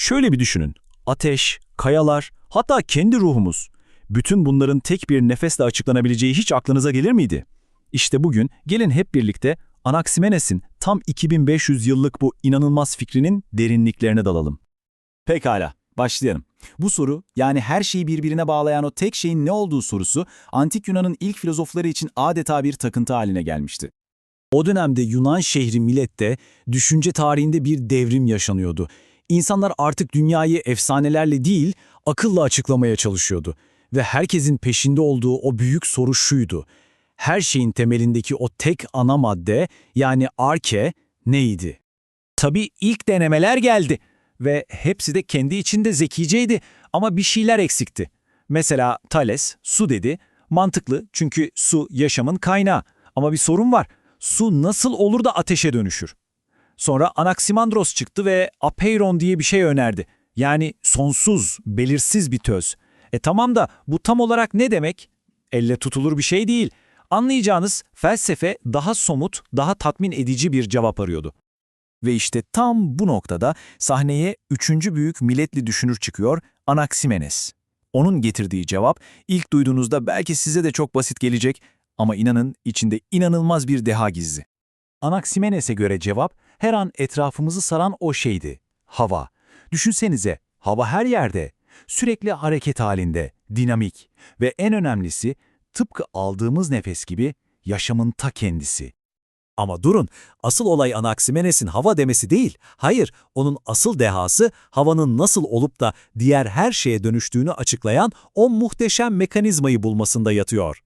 Şöyle bir düşünün. Ateş, kayalar, hatta kendi ruhumuz. Bütün bunların tek bir nefesle açıklanabileceği hiç aklınıza gelir miydi? İşte bugün gelin hep birlikte Anaximenes'in tam 2500 yıllık bu inanılmaz fikrinin derinliklerine dalalım. Pekala, başlayalım. Bu soru, yani her şeyi birbirine bağlayan o tek şeyin ne olduğu sorusu, Antik Yunan'ın ilk filozofları için adeta bir takıntı haline gelmişti. O dönemde Yunan şehri Milet'te düşünce tarihinde bir devrim yaşanıyordu. İnsanlar artık dünyayı efsanelerle değil, akılla açıklamaya çalışıyordu. Ve herkesin peşinde olduğu o büyük soru şuydu. Her şeyin temelindeki o tek ana madde, yani arke, neydi? Tabii ilk denemeler geldi ve hepsi de kendi içinde zekiceydi ama bir şeyler eksikti. Mesela Thales, su dedi. Mantıklı çünkü su yaşamın kaynağı. Ama bir sorun var. Su nasıl olur da ateşe dönüşür? Sonra Anaximandros çıktı ve apeiron diye bir şey önerdi. Yani sonsuz, belirsiz bir töz. E tamam da bu tam olarak ne demek? Elle tutulur bir şey değil. Anlayacağınız felsefe daha somut, daha tatmin edici bir cevap arıyordu. Ve işte tam bu noktada sahneye üçüncü büyük milletli düşünür çıkıyor Anaximenes. Onun getirdiği cevap ilk duyduğunuzda belki size de çok basit gelecek ama inanın içinde inanılmaz bir deha gizli. Anaximenes'e göre cevap her an etrafımızı saran o şeydi. Hava. Düşünsenize hava her yerde. Sürekli hareket halinde, dinamik ve en önemlisi tıpkı aldığımız nefes gibi yaşamın ta kendisi. Ama durun, asıl olay Anaximenes'in hava demesi değil. Hayır, onun asıl dehası havanın nasıl olup da diğer her şeye dönüştüğünü açıklayan o muhteşem mekanizmayı bulmasında yatıyor.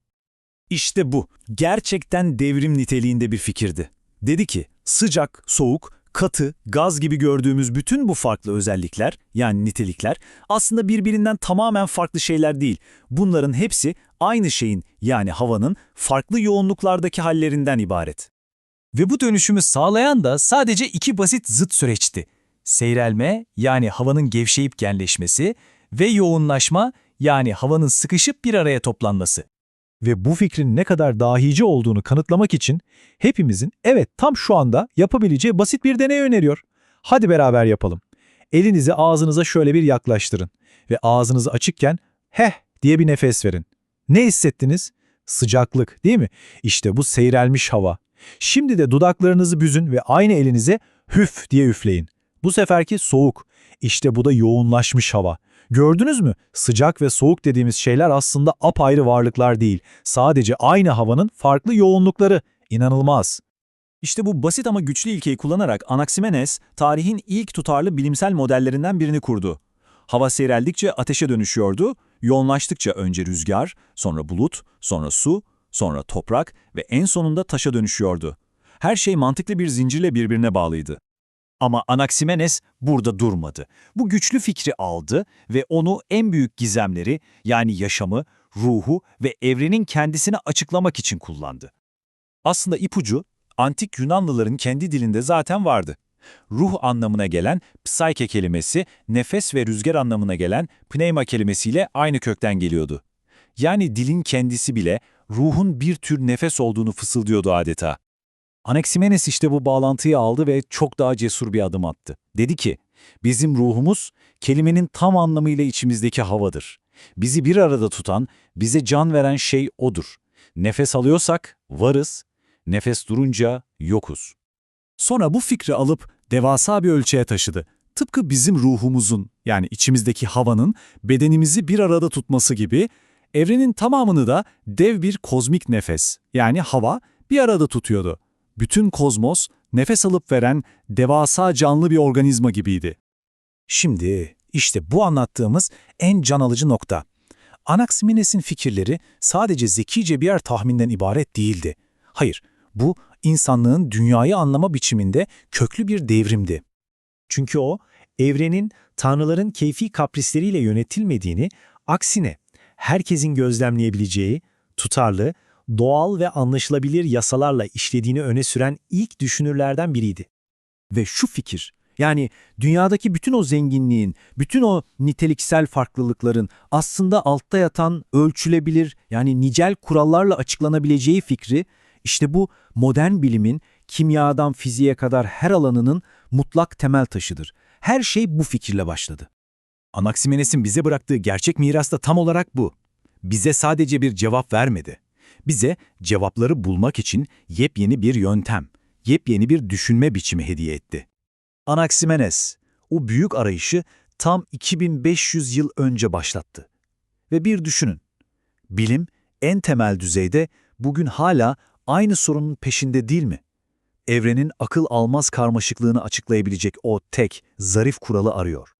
İşte bu, gerçekten devrim niteliğinde bir fikirdi. Dedi ki, sıcak, soğuk, katı, gaz gibi gördüğümüz bütün bu farklı özellikler, yani nitelikler, aslında birbirinden tamamen farklı şeyler değil. Bunların hepsi aynı şeyin, yani havanın farklı yoğunluklardaki hallerinden ibaret. Ve bu dönüşümü sağlayan da sadece iki basit zıt süreçti. Seyrelme, yani havanın gevşeyip genleşmesi ve yoğunlaşma, yani havanın sıkışıp bir araya toplanması. Ve bu fikrin ne kadar dahice olduğunu kanıtlamak için hepimizin evet tam şu anda yapabileceği basit bir deney öneriyor. Hadi beraber yapalım. Elinizi ağzınıza şöyle bir yaklaştırın ve ağzınızı açıkken heh diye bir nefes verin. Ne hissettiniz? Sıcaklık değil mi? İşte bu seyrelmiş hava. Şimdi de dudaklarınızı büzün ve aynı elinize hüf diye üfleyin. Bu seferki soğuk. İşte bu da yoğunlaşmış hava. Gördünüz mü? Sıcak ve soğuk dediğimiz şeyler aslında apayrı varlıklar değil. Sadece aynı havanın farklı yoğunlukları. İnanılmaz. İşte bu basit ama güçlü ilkeyi kullanarak Anaximenes, tarihin ilk tutarlı bilimsel modellerinden birini kurdu. Hava seyreldikçe ateşe dönüşüyordu, yoğunlaştıkça önce rüzgar, sonra bulut, sonra su, sonra toprak ve en sonunda taşa dönüşüyordu. Her şey mantıklı bir zincirle birbirine bağlıydı. Ama Anaximenes burada durmadı. Bu güçlü fikri aldı ve onu en büyük gizemleri yani yaşamı, ruhu ve evrenin kendisini açıklamak için kullandı. Aslında ipucu antik Yunanlıların kendi dilinde zaten vardı. Ruh anlamına gelen psyche kelimesi, nefes ve rüzgar anlamına gelen pneuma kelimesiyle aynı kökten geliyordu. Yani dilin kendisi bile ruhun bir tür nefes olduğunu fısıldıyordu adeta. Anaximenes işte bu bağlantıyı aldı ve çok daha cesur bir adım attı. Dedi ki, bizim ruhumuz kelimenin tam anlamıyla içimizdeki havadır. Bizi bir arada tutan, bize can veren şey odur. Nefes alıyorsak varız, nefes durunca yokuz. Sonra bu fikri alıp devasa bir ölçüye taşıdı. Tıpkı bizim ruhumuzun yani içimizdeki havanın bedenimizi bir arada tutması gibi evrenin tamamını da dev bir kozmik nefes yani hava bir arada tutuyordu. Bütün kozmos nefes alıp veren devasa canlı bir organizma gibiydi. Şimdi işte bu anlattığımız en can alıcı nokta. Anaximenes'in fikirleri sadece zekice birer tahminden ibaret değildi. Hayır, bu insanlığın dünyayı anlama biçiminde köklü bir devrimdi. Çünkü o, evrenin tanrıların keyfi kaprisleriyle yönetilmediğini, aksine herkesin gözlemleyebileceği, tutarlı, doğal ve anlaşılabilir yasalarla işlediğini öne süren ilk düşünürlerden biriydi. Ve şu fikir, yani dünyadaki bütün o zenginliğin, bütün o niteliksel farklılıkların aslında altta yatan ölçülebilir yani nicel kurallarla açıklanabileceği fikri, işte bu modern bilimin kimyadan fiziğe kadar her alanının mutlak temel taşıdır. Her şey bu fikirle başladı. Anaximenes'in bize bıraktığı gerçek miras da tam olarak bu. Bize sadece bir cevap vermedi. Bize cevapları bulmak için yepyeni bir yöntem, yepyeni bir düşünme biçimi hediye etti. Anaximenes, o büyük arayışı tam 2500 yıl önce başlattı. Ve bir düşünün, bilim en temel düzeyde bugün hala aynı sorunun peşinde değil mi? Evrenin akıl almaz karmaşıklığını açıklayabilecek o tek, zarif kuralı arıyor.